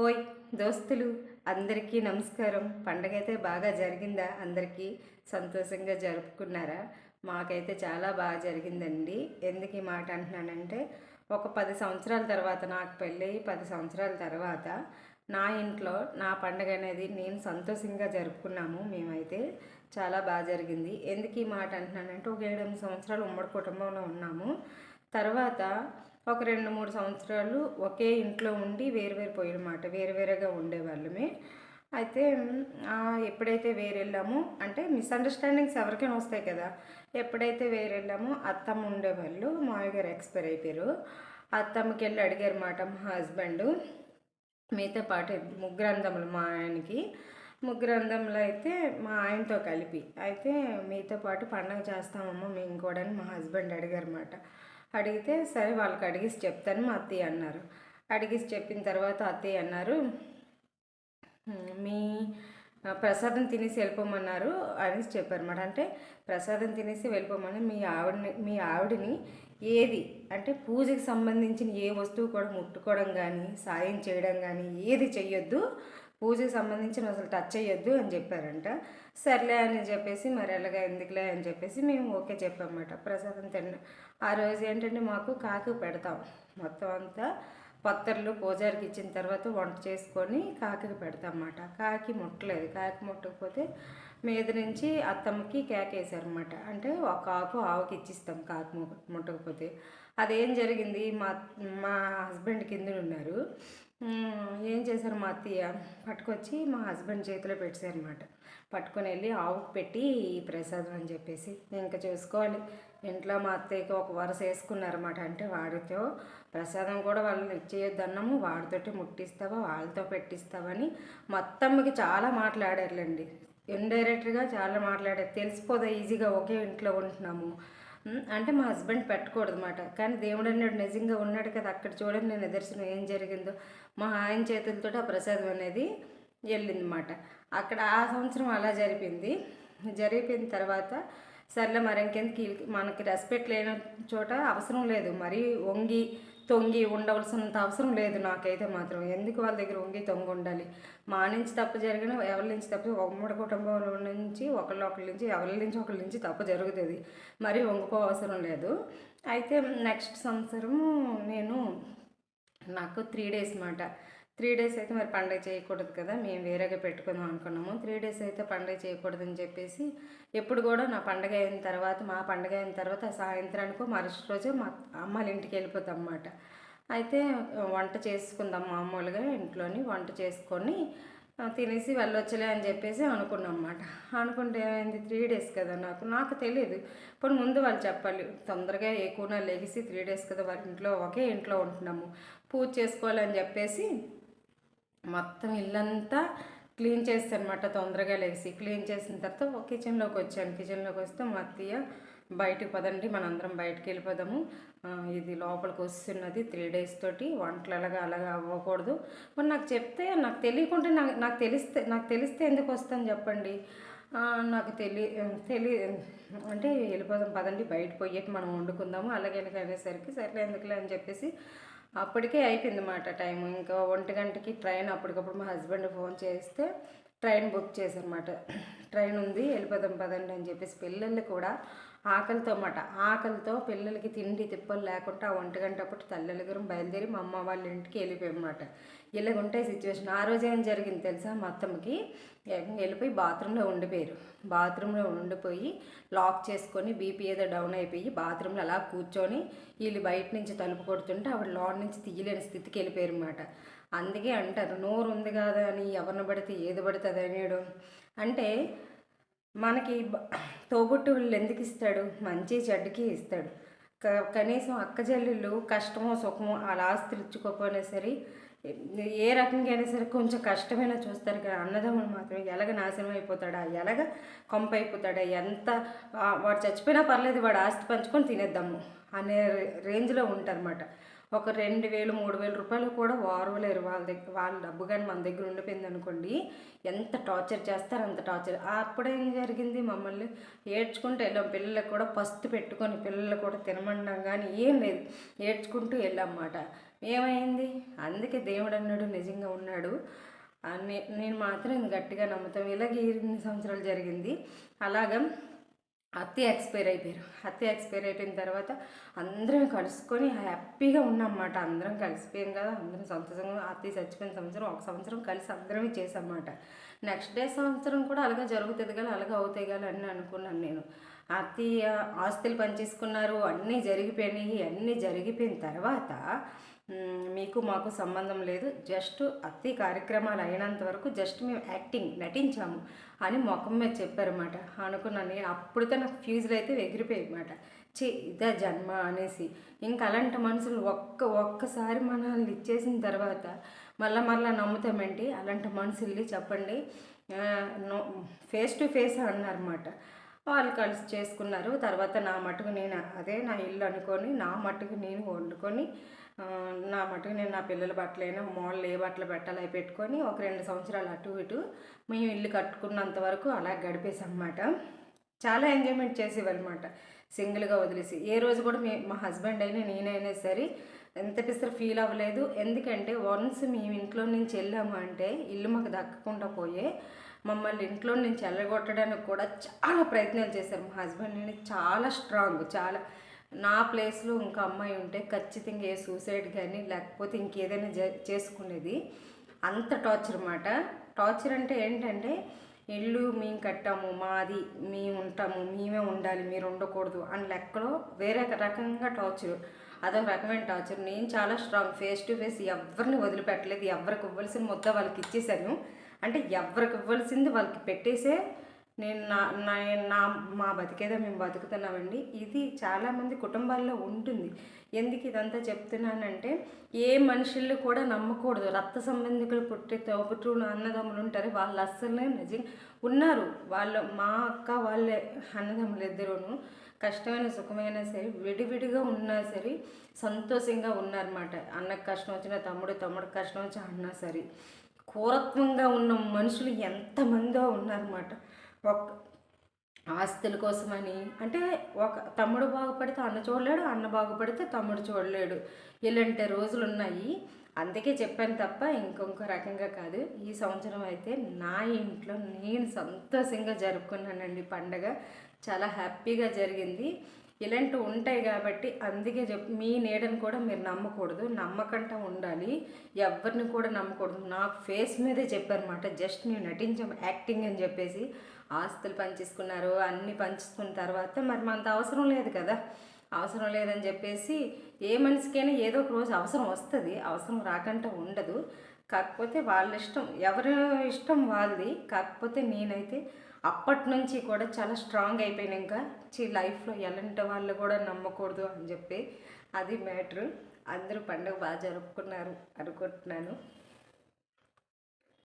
ఓయ్ దోస్తులు అందరికీ నమస్కారం. పండగ అయితే బాగా జరిగిందా? అందరికీ సంతోషంగా జరుపుకున్నారా? మాకైతే చాలా బాగా జరిగిందండి. ఎందుకు ఈ మాట అంటున్నానంటే ఒక పది సంవత్సరాల తర్వాత నాకు పెళ్ళి పది సంవత్సరాల తర్వాత నా ఇంట్లో నా పండగ అనేది నేను సంతోషంగా జరుపుకున్నాము. మేమైతే చాలా బాగా జరిగింది. ఎందుకు ఈ మాట అంటున్నానంటే ఒక ఏడెనిమిది సంవత్సరాలు ఉమ్మడి కుటుంబంలో ఉన్నాము. తర్వాత ఒక రెండు మూడు సంవత్సరాలు ఒకే ఇంట్లో ఉండి వేరు వేరు పోయినమాట. వేరు వేరుగా ఉండేవాళ్ళమే. అయితే ఎప్పుడైతే వేరెళ్ళామో అంటే మిస్అండర్స్టాండింగ్స్ ఎవరికైనా వస్తాయి కదా ఎప్పుడైతే వేరెళ్ళామో అత్తమ్మ ఉండేవాళ్ళు మామయ్య గారు ఎక్స్పైర్ అయిపోయారు. అత్తమ్మకి వెళ్ళి అడిగారు మాట మా హస్బెండ్ మీతో పాటు ముగ్గురు అందములు మా ఆయనకి ముగ్గురు అయితే మా ఆయనతో కలిపి అయితే మీతో పాటు పండగ చేస్తామమ్మా మేము కూడా అని మా హస్బెండ్ అడిగారు అనమాట అడిగితే సరే వాళ్ళకి అడిగేసి చెప్తాను మా అత్తయ్య అన్నారు. అడిగేసి చెప్పిన తర్వాత అత్తయ్య అన్నారు మీ ప్రసాదం తినేసి వెళ్ళిపోమన్నారు అనేసి చెప్పారన్నమాట. అంటే ప్రసాదం తినేసి వెళ్ళిపోమని మీ ఆవిడని మీ ఆవిడని ఏది అంటే పూజకి సంబంధించిన ఏ వస్తువు కూడా ముట్టుకోవడం కానీ సాయం చేయడం కానీ ఏది చెయ్యొద్దు. పూజకి సంబంధించిన అసలు టచ్ చేయొద్దు అని చెప్పారంట. సర్లే అని చెప్పేసి మరి ఎలాగ ఎందుకులే అని చెప్పేసి మేము ఓకే చెప్పామన్నమాట. ప్రసాదం తిన్న ఆ రోజు ఏంటంటే మాకు కాకు పెడతాం. మొత్తం అంతా పత్తర్లు పూజారికి ఇచ్చిన తర్వాత వంట చేసుకొని కాకికి పెడతామన్నమాట. కాకి ముట్టలేదు. కాకి ముట్టకపోతే మీద నుంచి అత్తమ్మకి కేక వేసారన్నమాట అంటే ఒక ఆకు ఆవుకి ఇచ్చిస్తాం కాకి ముట్టకపోతే. అదేం జరిగింది? మా మా హస్బెండ్ కింద ఉన్నారు ఏం చేశారు మా అత్తయ్య? పట్టుకొచ్చి మా హస్బెండ్ చేతిలో పెట్టారనమాట పట్టుకొని వెళ్ళి ఆవుకు పెట్టి ఈ ప్రసాదం అని చెప్పేసి ఇంకా చూసుకోవాలి ఇంట్లో మా అత్తయ్యకి ఒక వరుస వేసుకున్నారన్నమాట. అంటే వాడితో ప్రసాదం కూడా వాళ్ళని ఇచ్చేయొద్దు అన్నాము వాడితోటి ముట్టిస్తావా? వాళ్ళతో పెట్టిస్తావని మా చాలా మాట్లాడారులేండి. ఇండైరెక్ట్గా చాలా మాట్లాడారు. తెలిసిపోదా? ఈజీగా ఒకే ఇంట్లో ఉంటున్నాము. అంటే మా హస్బెండ్ పెట్టకూడదు అనమాట కానీ దేవుడు అన్నాడు నిజంగా ఉన్నాడు కదా అక్కడ చూడండి నేను నిదర్శనం ఏం జరిగిందో. మా ఆయన చేతులతో ఆ ప్రసాదం అనేది వెళ్ళిందన్నమాట. అక్కడ ఆ సంవత్సరం అలా జరిపింది. జరిగిపోయిన తర్వాత సర్లే మరి ఇంకెందుకు? మనకి రెస్పెక్ట్ లేని చోట అవసరం లేదు. మరీ వంగి తొంగి ఉండవలసినంత అవసరం లేదు నాకైతే మాత్రం. ఎందుకు వాళ్ళ దగ్గర వంగి తొంగి ఉండాలి? మా నుంచి తప్పు జరిగిన ఎవరి నుంచి తప్పు? ఉమ్మడి కుటుంబంలో నుంచి ఒకళ్ళ ఒకళ్ళ నుంచి ఎవరి నుంచి ఒకళ్ళ నుంచి తప్పు జరుగుతుంది. మరి వంగుకో అవసరం లేదు. అయితే నెక్స్ట్ సంవత్సరం నేను నాకు త్రీ డేస్ మాట. త్రీ డేస్ అయితే మరి పండగ చేయకూడదు కదా మేము వేరేగా పెట్టుకుందాం అనుకున్నాము. త్రీ డేస్ అయితే పండగ చేయకూడదని చెప్పేసి ఎప్పుడు కూడా నా పండగ అయిన తర్వాత మా పండగ అయిన తర్వాత సాయంత్రానికి మరుసటి రోజు మా అమ్మాయిల ఇంటికి వెళ్ళిపోతాం అన్నమాట. అయితే వంట చేసుకుందాం మామూలుగా ఇంట్లోని వంట చేసుకొని తినేసి వెళ్ళొచ్చులే అని చెప్పేసి అనుకున్నాం అన్నమాట. అనుకుంటే ఏమైంది? త్రీ డేస్ కదా నాకు. నాకు తెలియదు ఇప్పుడు ముందు వాళ్ళు చెప్పాలి. తొందరగా ఏ కూన లెగిసి త్రీ డేస్ కదా వాళ్ళ ఇంట్లో ఒకే ఇంట్లో ఉంటున్నాము. పూజ చేసుకోవాలని చెప్పేసి మొత్తం ఇల్లంతా క్లీన్ చేస్తాను అనమాట తొందరగా లేచి క్లీన్ చేసిన తర్వాత కిచెన్లోకి వచ్చాను. కిచెన్లోకి వస్తే మా అత్తయ్య బయటకు పదండి మనందరం బయటకు వెళ్ళిపోదాము. ఇది లోపలికి వస్తున్నది త్రీ డేస్ తోటి. వంటలు అలాగా అలాగా అవ్వకూడదు. మరి నాకు చెప్తే నాకు తెలియకుండా నాకు నాకు తెలిస్తే నాకు తెలిస్తే ఎందుకు వస్తాను చెప్పండి? నాకు తెలి తెలి అంటే వెళ్ళిపోదాం పదండి బయట పోయేట్టు మనం వండుకుందాము. అలాగే ఇలాగ అనేసరికి సరే ఎందుకులే అని చెప్పేసి అప్పటికే అయిపోయింది అన్నమాట టైం ఇంకా ఒంటి గంటకి ట్రైన్ అప్పటికప్పుడు మా హస్బెండ్ ఫోన్ చేస్తే ట్రైన్ బుక్ చేశారన్నమాట. ట్రైన్ ఉంది వెళ్ళిపోదాం పదండి అని చెప్పేసి పిల్లలు కూడా ఆకలితో అన్నమాట ఆకలితో పిల్లలకి తిండి తిప్పలు లేకుండా ఆ ఒంటి గంట అప్పుడు బయలుదేరి మా అమ్మ వాళ్ళ ఇంటికి వెళ్ళిపోయామన్నమాట. ఇలాగ ఉంటాయి సిచ్యువేషన్ ఆ రోజు ఏం జరిగింది తెలుసా? మా అత్తమ్మకి వెళ్ళిపోయి బాత్రూంలో ఉండిపోయారు. బాత్రూంలో ఉండిపోయి లాక్ చేసుకొని బీపీ ఏదో డౌన్ అయిపోయి బాత్రూంలో అలా కూర్చొని వీళ్ళు బయట నుంచి తలుపు కొడుతుంటే ఆవిడ లోన్ నుంచి తీయలేని స్థితికి వెళ్ళిపోయారు అనమాట అందుకే అంటారు నోరు ఉంది కదా అని? ఎవరిని పడితే ఏది పడితే అది అనేయడం అంటే మనకి బ- తోబుట్టువులు ఎందుకు ఇస్తాడు? మంచి చెడ్డకి ఇస్తాడు. క కనీసం అక్క చెల్లెళ్ళు కష్టమో సుఖమో వాళ్ళ ఆస్తులు ఇచ్చుకోకపోయినా సరే ఏ రకంగా అయినా సరే కొంచెం కష్టమైనా చూస్తారు కానీ అన్నదమ్ములు మాత్రం ఎలాగ నాశనం అయిపోతాడా? ఎలాగ కొంప అయిపోతాడా ఎంత వాడు చచ్చిపోయినా పర్లేదు వాడు ఆస్తి పంచుకొని తినేద్దాము అనే రేంజ్లో ఉంటారన్నమాట. ఒక రెండు వేలు మూడు వేల రూపాయలు కూడా వారవలేరు వాళ్ళ దగ్గర వాళ్ళ డబ్బు కానీ మన దగ్గర ఉండిపోయింది అనుకోండి ఎంత టార్చర్ చేస్తారో అంత టార్చర్. అప్పుడేం జరిగింది? మమ్మల్ని ఏడ్చుకుంటూ వెళ్ళాం. పిల్లలకు కూడా పస్తు పెట్టుకొని పిల్లలు కూడా తినమన్నాం కానీ ఏం లేదు. ఏడ్చుకుంటూ వెళ్ళామన్నమాట. ఏమైంది? అందుకే దేవుడు అన్నాడు నిజంగా ఉన్నాడు. నే- నేను మాత్రం గట్టిగా నమ్ముతాం ఇలాగే ఇన్ని సంవత్సరాలు జరిగింది. అలాగా అత్తి ఎక్స్పైర్ అయిపోయారు. అత్తి ఎక్స్పైర్ అయిపోయిన తర్వాత అందరం కలుసుకొని హ్యాపీగా ఉన్నామన్నమాట. అందరం కలిసిపోయాం కదా. అందరం సంతోషంగా అత్తి చచ్చిపోయిన సంవత్సరం ఒక సంవత్సరం కలిసి అందరమే చేసామన్నమాట నెక్స్ట్ డే సంవత్సరం కూడా అలాగే జరుగుతుంది కదా అలాగే అవుతాయి కదా అని అనుకున్నాను నేను. అత్తి ఆస్తులు పనిచేసుకున్నారు అన్నీ జరిగిపోయినాయి అన్నీ జరిగిపోయిన తర్వాత మీకు మాకు సంబంధం లేదు. జస్ట్ అతి కార్యక్రమాలు అయినంత వరకు జస్ట్ మేము యాక్టింగ్ నటించాము అని ముఖం మీద చెప్పారన్నమాట. అనుకున్నాను నేను నాకు ఫ్యూజులు అయితే ఎగిరిపోయాయి అన్నమాట ఇదే జన్మ అనేసి. ఇంకా అలాంటి మనుషులు ఒక్క ఒక్కసారి మనల్ని ఇచ్చేసిన తర్వాత మళ్ళా మళ్ళీ నమ్ముతామేంటి అలాంటి మనుషుల్ని చెప్పండి ఫేస్ టు ఫేస్ అన్నారన్నమాట. వాళ్ళు కలిసి చేసుకున్నారు. తర్వాత నా మటుకు నేను అదే నా ఇల్లు అనుకొని నా మటుకు నేను వండుకొని నా మటుకు నేను నా పిల్లల బట్టలైనా మోళ్ళు ఏ బట్టలు పెట్టాలి అవి పెట్టుకొని ఒక రెండు సంవత్సరాలు అటు ఇటు మేము ఇల్లు కట్టుకున్నంత వరకు అలా గడిపేసామన్నమాట చాలా ఎంజాయ్మెంట్ చేసేవన్నమాట సింగిల్గా వదిలేసి. ఏ రోజు కూడా మీ మా హస్బెండ్ అయినా నేనైనా సరే ఎంత పిసరు ఫీల్ అవ్వలేదు. ఎందుకంటే వన్స్ మేము ఇంట్లో నుంచి వెళ్ళాము అంటే ఇల్లు మాకు దక్కకుండా పోయే మమ్మల్ని ఇంట్లో నుంచి వెళ్ళగొట్టడానికి కూడా చాలా ప్రయత్నాలు చేశారు. మా హస్బెండ్ నేను చాలా స్ట్రాంగ్ చాలా నా ప్లేస్లో ఇంకా అమ్మాయి ఉంటే ఖచ్చితంగా ఏ సూసైడ్ కానీ లేకపోతే ఇంకేదైనా జ- చేసుకునేది అంత టార్చర్ అన్నమాట. టార్చర్ అంటే ఏంటంటే ఇల్లు మేము కట్టాము మాది మేము ఉంటాము మేమే ఉండాలి మీరు ఉండకూడదు అని లెక్కలో వేరే రకంగా టార్చర్ అదొక రకమైన టార్చర్. నేను చాలా స్ట్రాంగ్ ఫేస్ టు ఫేస్ ఎవరిని వదిలిపెట్టలేదు ఎవరికి ఇవ్వాల్సిన ముద్ద వాళ్ళకి ఇచ్చేసాను. అంటే ఎవరికి ఇవ్వాల్సింది వాళ్ళకి పెట్టేసే నేను నా నా నా మా బతికేదో మేము బతుకుతున్నామండి. ఇది చాలామంది కుటుంబాల్లో ఉంటుంది. ఎందుకు ఇదంతా చెప్తున్నానంటే ఏ మనుషులు కూడా నమ్మకూడదు. రక్త సంబంధికులు పుట్టే తోబుట్టులు అన్నదమ్ములు ఉంటారు. వాళ్ళు అస్సలే నిజం ఉన్నారు. వాళ్ళు మా అక్క వాళ్ళే అన్నదమ్ములు ఇద్దరును. కష్టమైన సుఖమైనా సరే విడివిడిగా ఉన్నా సరే సంతోషంగా ఉన్నారన్నమాట. అన్నకు కష్టం వచ్చినా తమ్ముడు తమ్ముడు కష్టం వచ్చి అన్నా సరే. కూరత్వంగా ఉన్న మనుషులు ఎంతమందో ఉన్నారన్నమాట. ఒక ఆస్తుల కోసమని అంటే ఒక తమ్ముడు బాగుపడితే అన్న చూడలేడు అన్న బాగుపడితే తమ్ముడు చూడలేడు. ఇలాంటి రోజులు ఉన్నాయి అందుకే చెప్పాను తప్ప ఇంకొక రకంగా కాదు. ఈ సంవత్సరం అయితే నా ఇంట్లో నేను సంతోషంగా జరుపుకున్నానండి పండగ. చాలా హ్యాపీగా జరిగింది. ఇలాంటివి ఉంటాయి కాబట్టి అందుకే చెప్ మీ నీడని కూడా మీరు నమ్మకూడదు నమ్మకంటా ఉండాలి. ఎవరిని కూడా నమ్మకూడదు. నాకు ఫేస్ మీదే చెప్పారన్నమాట జస్ట్ నేను నటించాం యాక్టింగ్ అని చెప్పేసి. ఆస్తులు పంచేసుకున్నారు అన్నీ పంచుకున్న తర్వాత మరి మనకు అవసరం లేదు కదా. అవసరం లేదని చెప్పేసి ఏ మనిషికైనా ఏదో ఒక రోజు అవసరం వస్తుంది అవసరం రాకుండా ఉండదు. కాకపోతే వాళ్ళ ఇష్టం ఎవరి ఇష్టం వాళ్ళది. కాకపోతే నేనైతే అప్పటి నుంచి కూడా చాలా స్ట్రాంగ్ అయిపోయినాక చీ లైఫ్లో ఎలాంటి వాళ్ళు కూడా నమ్మకూడదు అని చెప్పి అది మ్యాటర్ అందరూ పండుగ బాగా జరుపుకున్నారు అనుకుంటున్నాను.